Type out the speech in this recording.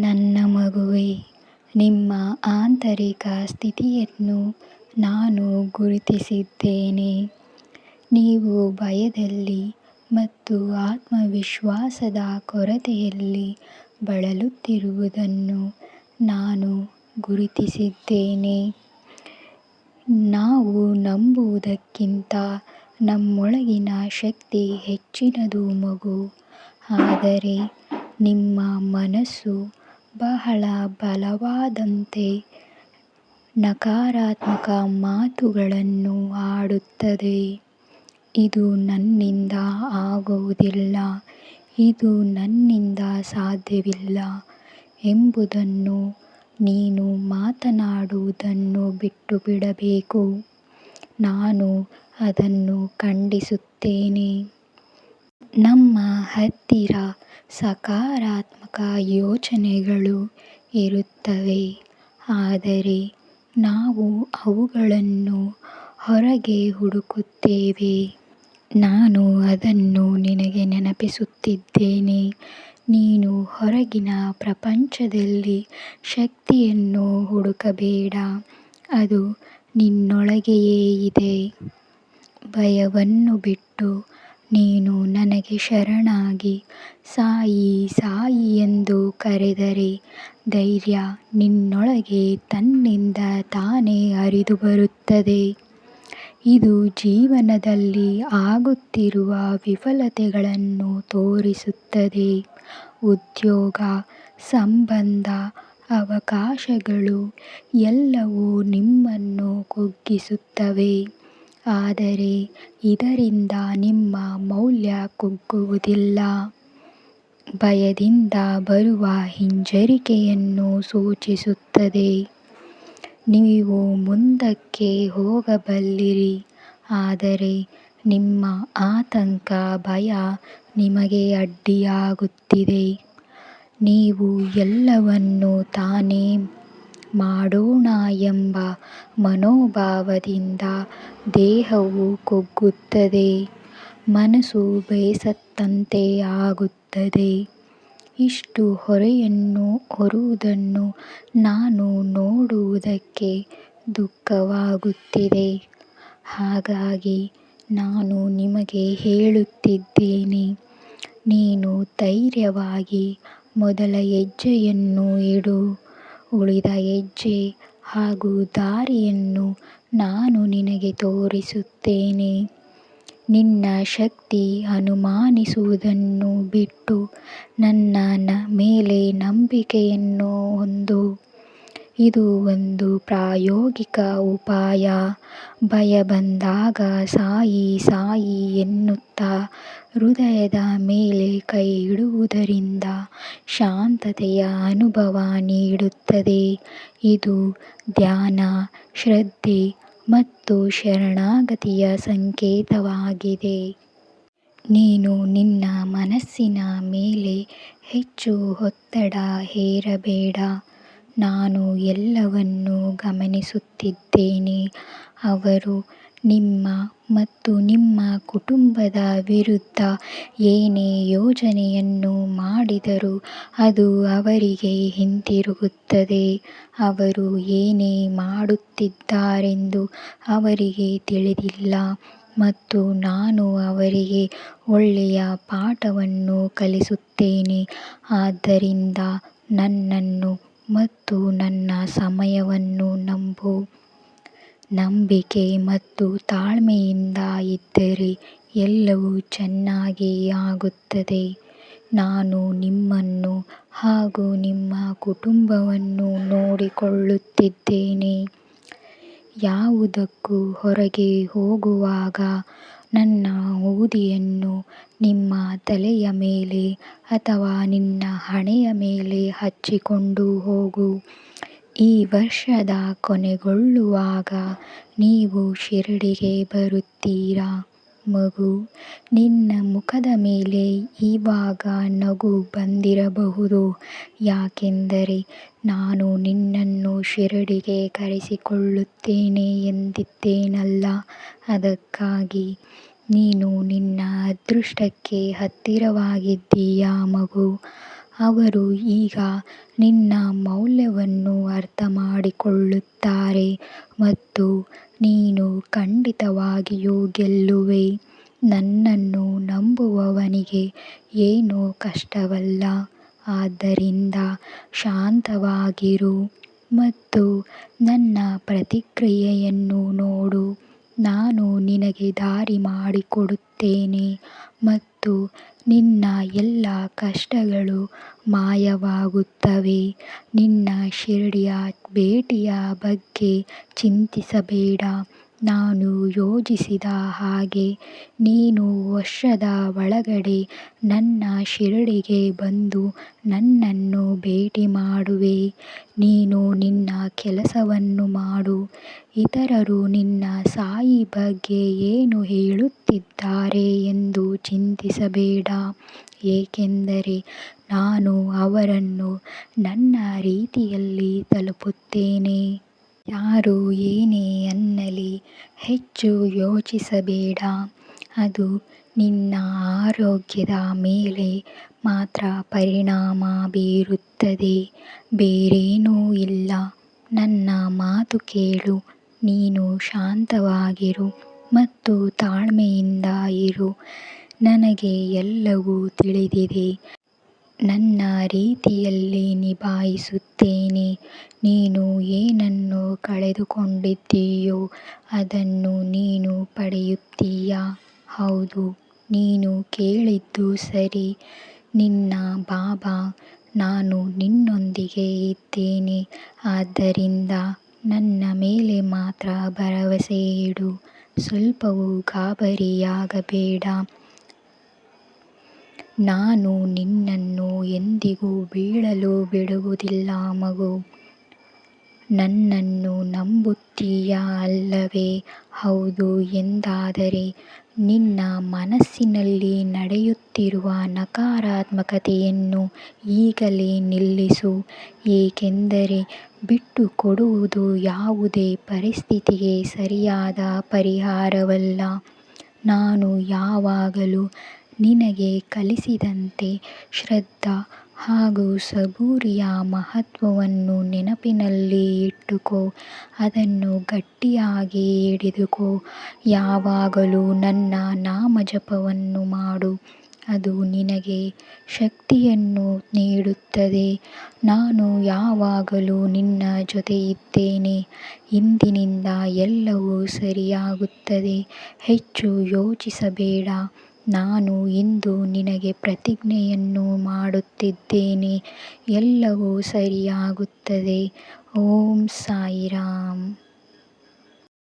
ನನ್ನ ಮಗುವೇ, ನಿಮ್ಮ ಆಂತರಿಕ ಸ್ಥಿತಿಯನ್ನು ನಾನು ಗುರುತಿಸಿದ್ದೇನೆ. ನೀವು ಭಯದಲ್ಲಿ ಮತ್ತು ಆತ್ಮವಿಶ್ವಾಸದ ಕೊರತೆಯಲ್ಲಿ ಬಳಲುತ್ತಿರುವುದನ್ನು ನಾನು ಗುರುತಿಸಿದ್ದೇನೆ. ನಾವು ನಂಬುವುದಕ್ಕಿಂತ ನಮ್ಮೊಳಗಿನ ಶಕ್ತಿ ಹೆಚ್ಚಿನದು ಮಗು. ಆದರೆ ನಿಮ್ಮ ಮನಸ್ಸು ಬಹಳ ಬಲವಾದಂತೆ ನಕಾರಾತ್ಮಕ ಮಾತುಗಳನ್ನು ಆಡುತ್ತದೆ. ಇದು ನನ್ನಿಂದ ಆಗುವುದಿಲ್ಲ. ಇದು ನನ್ನಿಂದ ಸಾಧ್ಯವಿಲ್ಲ ಎಂಬುದನ್ನು ನೀನು ಮಾತನಾಡುವುದನ್ನು ಬಿಟ್ಟುಬಿಡಬೇಕು. ನಾನು ಅದನ್ನು ಖಂಡಿಸುತ್ತೇನೆ. ನಮ್ಮ ಹತ್ತಿರ ಸಕಾರಾತ್ಮಕ ಯೋಚನೆಗಳು ಇರುತ್ತವೆ. ಆದರೆ ನಾವು ಅವುಗಳನ್ನು ಹೊರಗೆ ಹುಡುಕುತ್ತೇವೆ. ನಾನು ಅದನ್ನು ನಿನಗೆ ನೆನಪಿಸುತ್ತಿದ್ದೇನೆ. ನೀನು ಹೊರಗಿನ ಪ್ರಪಂಚದಲ್ಲಿ ಶಕ್ತಿಯನ್ನು ಹುಡುಕಬೇಡ. ಅದು ನಿನ್ನೊಳಗೆಯೇ ಇದೆ. ಭಯವನ್ನು ಬಿಟ್ಟು ನೀನು ನನಗೆ ಶರಣಾಗಿ. ಸಾಯಿ ಸಾಯಿ ಎಂದು ಕರೆದರೆ ಧೈರ್ಯ ನಿನ್ನೊಳಗೆ ತನ್ನಿಂದ ತಾನೇ ಹರಿದುಬರುತ್ತದೆ ಇದು ಜೀವನದಲ್ಲಿ ಆಗುತ್ತಿರುವ ವಿಫಲತೆಗಳನ್ನು ತೋರಿಸುತ್ತದೆ. ಉದ್ಯೋಗ, ಸಂಬಂಧ, ಅವಕಾಶಗಳು ಎಲ್ಲವೂ ನಿಮ್ಮನ್ನು ಕುಗ್ಗಿಸುತ್ತವೆ. ಆದರೆ ಇದರಿಂದ ನಿಮ್ಮ ಮೌಲ್ಯ ಕುಗ್ಗುವುದಿಲ್ಲ. ಭಯದಿಂದ ಬರುವ ಹಿಂಜರಿಕೆಯನ್ನು ಸೂಚಿಸುತ್ತದೆ. ನೀವು ಮುಂದಕ್ಕೆ ಹೋಗಬಲ್ಲಿರಿ, ಆದರೆ ನಿಮ್ಮ ಆತಂಕ ಭಯ ನಿಮಗೆ ಅಡ್ಡಿಯಾಗುತ್ತಿದೆ. ನೀವು ಎಲ್ಲವನ್ನೂ ತಾನೇ ಮಾಡೋಣ ಎಂಬ ಮನೋಭಾವದಿಂದ ದೇಹವು ಕುಗ್ಗುತ್ತದೆ, ಮನಸ್ಸು ಬೇಸತ್ತಂತೆ ಆಗುತ್ತದೆ. ಇಷ್ಟು ಹೊರೆಯನ್ನು ಹೊರುವುದನ್ನು ನಾನು ನೋಡುವುದಕ್ಕೆ ದುಃಖವಾಗುತ್ತಿದೆ. ಹಾಗಾಗಿ ನಾನು ನಿಮಗೆ ಹೇಳುತ್ತಿದ್ದೇನೆ, ನೀನು ಧೈರ್ಯವಾಗಿ ಮೊದಲ ಹೆಜ್ಜೆಯನ್ನು ಇಡು. ಉಳಿದ ಹೆಜ್ಜೆ ಹಾಗೂ ದಾರಿಯನ್ನು ನಾನು ನಿನಗೆ ತೋರಿಸುತ್ತೇನೆ. ನಿನ್ನ ಶಕ್ತಿ ಅನುಮಾನಿಸುವುದನ್ನು ಬಿಟ್ಟು ನನ್ನ ಮೇಲೆ ನಂಬಿಕೆಯನ್ನು ಹೊಂದು. ಇದು ಒಂದು ಪ್ರಾಯೋಗಿಕ ಉಪಾಯ. ಭಯ ಬಂದಾಗ ಸಾಯಿ ಸಾಯಿ ಎನ್ನುತ್ತಾ ಹೃದಯದ ಮೇಲೆ ಕೈ ಇಡುವುದರಿಂದ ಶಾಂತತೆಯ ಅನುಭವ ನೀಡುತ್ತದೆ. ಇದು ಧ್ಯಾನ, ಶ್ರದ್ಧೆ ಮತ್ತು ಶರಣಾಗತಿಯ ಸಂಕೇತವಾಗಿದೆ. ನೀನು ನಿನ್ನ ಮನಸ್ಸಿನ ಮೇಲೆ ಹೆಚ್ಚು ಒತ್ತಡ ಹೇರಬೇಡ. ನಾನು ಎಲ್ಲವನ್ನೂ ಗಮನಿಸುತ್ತಿದ್ದೇನೆ. ಅವರು ನಿಮ್ಮ ಮತ್ತು ನಿಮ್ಮ ಕುಟುಂಬದ ವಿರುದ್ಧ ಏನೇ ಯೋಜನೆಯನ್ನು ಮಾಡಿದರೂ ಅದು ಅವರಿಗೆ ಹಿಂತಿರುಗುತ್ತದೆ. ಅವರು ಏನೇ ಮಾಡುತ್ತಿದ್ದಾರೆಂದು ಅವರಿಗೆ ತಿಳಿದಿಲ್ಲ ಮತ್ತು ನಾನು ಅವರಿಗೆ ಒಳ್ಳೆಯ ಪಾಠವನ್ನು ಕಲಿಸುತ್ತೇನೆ. ಆದ್ದರಿಂದ ನನ್ನನ್ನು ಮತ್ತು ನನ್ನ ಸಮಯವನ್ನು ನಂಬು. ನಂಬಿಕೆ ಮತ್ತು ತಾಳ್ಮೆಯಿಂದ ಇದ್ದರೆ ಎಲ್ಲವೂ ಚೆನ್ನಾಗಿ ಆಗುತ್ತದೆ. ನಾನು ನಿಮ್ಮನ್ನು ಹಾಗೂ ನಿಮ್ಮ ಕುಟುಂಬವನ್ನು ನೋಡಿಕೊಳ್ಳುತ್ತಿದ್ದೇನೆ. ಯಾವುದಕ್ಕೂ ಹೊರಗೆ ಹೋಗುವಾಗ ನನ್ನ ಊದಿಯನ್ನು ನಿಮ್ಮ ತಲೆಯ ಮೇಲೆ ಅಥವಾ ನಿನ್ನ ಹಣೆಯ ಮೇಲೆ ಹಚ್ಚಿಕೊಂಡು ಹೋಗು. ಈ ವರ್ಷದ ಕೊನೆಗೊಳ್ಳುವಾಗ ನೀವು ಶಿರಡಿಗೆ ಬರುತ್ತೀರಾ? ಮಗು, ನಿನ್ನ ಮುಖದ ಮೇಲೆ ಈವಾಗ ನಗು ಬಂದಿರಬಹುದು. ಯಾಕೆಂದರೆ ನಾನು ನಿನ್ನನ್ನು ಶಿರಡಿಗೆ ಕರೆಸಿಕೊಳ್ಳುತ್ತೇನೆ ಎಂದಿದ್ದೇನಲ್ಲ. ಅದಕ್ಕಾಗಿ ನೀನು ನಿನ್ನ ಅದೃಷ್ಟಕ್ಕೆ ಹತ್ತಿರವಾಗಿದ್ದೀಯ ಮಗು? ಅವರು ಈಗ ನಿನ್ನ ಮೌಲ್ಯವನ್ನು ಅರ್ಥಮಾಡಿಕೊಳ್ಳುತ್ತಾರೆ ಮತ್ತು ನೀನು ಖಂಡಿತವಾಗಿಯೂ ಗೆಲ್ಲುವೆ. ನನ್ನನ್ನು ನಂಬುವವನಿಗೆ ಏನೂ ಕಷ್ಟವಲ್ಲ. ಆದ್ದರಿಂದ ಶಾಂತವಾಗಿರು ಮತ್ತು ನನ್ನ ಪ್ರತಿಕ್ರಿಯೆಯನ್ನು ನೋಡು. ನಾನು ನಿನಗೆ ದಾರಿ ಮಾಡಿಕೊಡುತ್ತೇನೆ ಮತ್ತು ನಿನ್ನ ಎಲ್ಲಾ ಕಷ್ಟಗಳು ಮಾಯವಾಗುತ್ತವೆ. ನಿನ್ನ ಶಿರಡಿಯ ಭೇಟಿಯ ಬಗ್ಗೆ ಚಿಂತಿಸಬೇಡ. ನಾನು ಯೋಜಿಸಿದ ಹಾಗೆ ನೀನು ವರ್ಷದ ಒಳಗಡೆ ನನ್ನ ಶಿರಡಿಗೆ ಬಂದು ನನ್ನನ್ನು ಭೇಟಿ ಮಾಡುವೆ. ನೀನು ನಿನ್ನ ಕೆಲಸವನ್ನು ಮಾಡು. ಇತರರು ನಿನ್ನ ಸಾಯಿ ಬಗ್ಗೆ ಏನು ಹೇಳುತ್ತಿದ್ದಾರೆ ಎಂದು ಚಿಂತಿಸಬೇಡ. ಏಕೆಂದರೆ ನಾನು ಅವರನ್ನು ನನ್ನ ರೀತಿಯಲ್ಲಿ ತಲುಪುತ್ತೇನೆ. ಯಾರು ಏನೇ ಅನ್ನಲಿ ಹೆಚ್ಚು ಯೋಚಿಸಬೇಡ. ಅದು ನಿನ್ನ ಆರೋಗ್ಯದ ಮೇಲೆ ಮಾತ್ರ ಪರಿಣಾಮ ಬೀರುತ್ತದೆ. ಬೇರೇನೂ ಇಲ್ಲ. ನನ್ನ ಮಾತು ಕೇಳು. ನೀನು ಶಾಂತವಾಗಿರು ಮತ್ತು ತಾಳ್ಮೆಯಿಂದ ಇರು. ನನಗೆ ಎಲ್ಲವೂ ತಿಳಿದಿದೆ. ನನ್ನ ರೀತಿಯಲ್ಲಿ ನಿಭಾಯಿಸುತ್ತೇನೆ. ನೀನು ಏನನ್ನು ಕಳೆದುಕೊಂಡಿದ್ದೀಯೋ ಅದನ್ನು ನೀನು ಪಡೆಯುತ್ತೀಯ? ಹೌದು, ನೀನು ಕೇಳಿದ್ದು ಸರಿ. ನಿನ್ನ ಬಾಬಾ, ನಾನು ನಿನ್ನೊಂದಿಗೆ ಇದ್ದೇನೆ. ಆದ್ದರಿಂದ ನನ್ನ ಮೇಲೆ ಮಾತ್ರ ಭರವಸೆ ಇಡು. ಸ್ವಲ್ಪವೂ ಗಾಬರಿಯಾಗಬೇಡ. ನಾನು ನಿನ್ನನ್ನು ಎಂದಿಗೂ ಬೀಳಲು ಬಿಡುವುದಿಲ್ಲ, ಮಗು. ನನ್ನನ್ನು ನಂಬುತ್ತೀಯಾ ಅಲ್ಲವೇ? ಹೌದು, ಎಂದಾದರೆ ನಿನ್ನ ಮನಸ್ಸಿನಲ್ಲಿ ನಡೆಯುತ್ತಿರುವ ನಕಾರಾತ್ಮಕತೆಯನ್ನು ಈಗಲೇ ನಿಲ್ಲಿಸು. ಏಕೆಂದರೆ ಬಿಟ್ಟುಕೊಡುವುದು ಯಾವುದೇ ಪರಿಸ್ಥಿತಿಗೆ ಸರಿಯಾದ ಪರಿಹಾರವಲ್ಲ. ನಾನು ಯಾವಾಗಲೂ ನಿನಗೆ ಕಲಿಸಿದಂತೆ ಶ್ರದ್ಧಾ ಹಾಗೂ ಸಬೂರಿಯ ಮಹತ್ವವನ್ನು ನೆನಪಿನಲ್ಲಿ ಇಟ್ಟುಕೋ. ಅದನ್ನು ಗಟ್ಟಿಯಾಗಿ ಹಿಡಿದುಕೋ. ಯಾವಾಗಲೂ ನನ್ನ ನಾಮಜಪವನ್ನು ಮಾಡು. ಅದು ನಿನಗೆ ಶಕ್ತಿಯನ್ನು ನೀಡುತ್ತದೆ. ನಾನು ಯಾವಾಗಲೂ ನಿನ್ನ ಜೊತೆ ಇದ್ದೇನೆ. ಇಂದಿನಿಂದ ಎಲ್ಲವೂ ಸರಿಯಾಗುತ್ತದೆ. ಹೆಚ್ಚು ಯೋಚಿಸಬೇಡ. ನಾನು ಇಂದು ನಿನಗೆ ಪ್ರತಿಜ್ಞೆಯನ್ನು ಮಾಡುತ್ತಿದ್ದೇನೆ. ಎಲ್ಲವೂ ಸರಿಯಾಗುತ್ತದೆ. ಓಂ ಸಾಯಿರಾಮ್.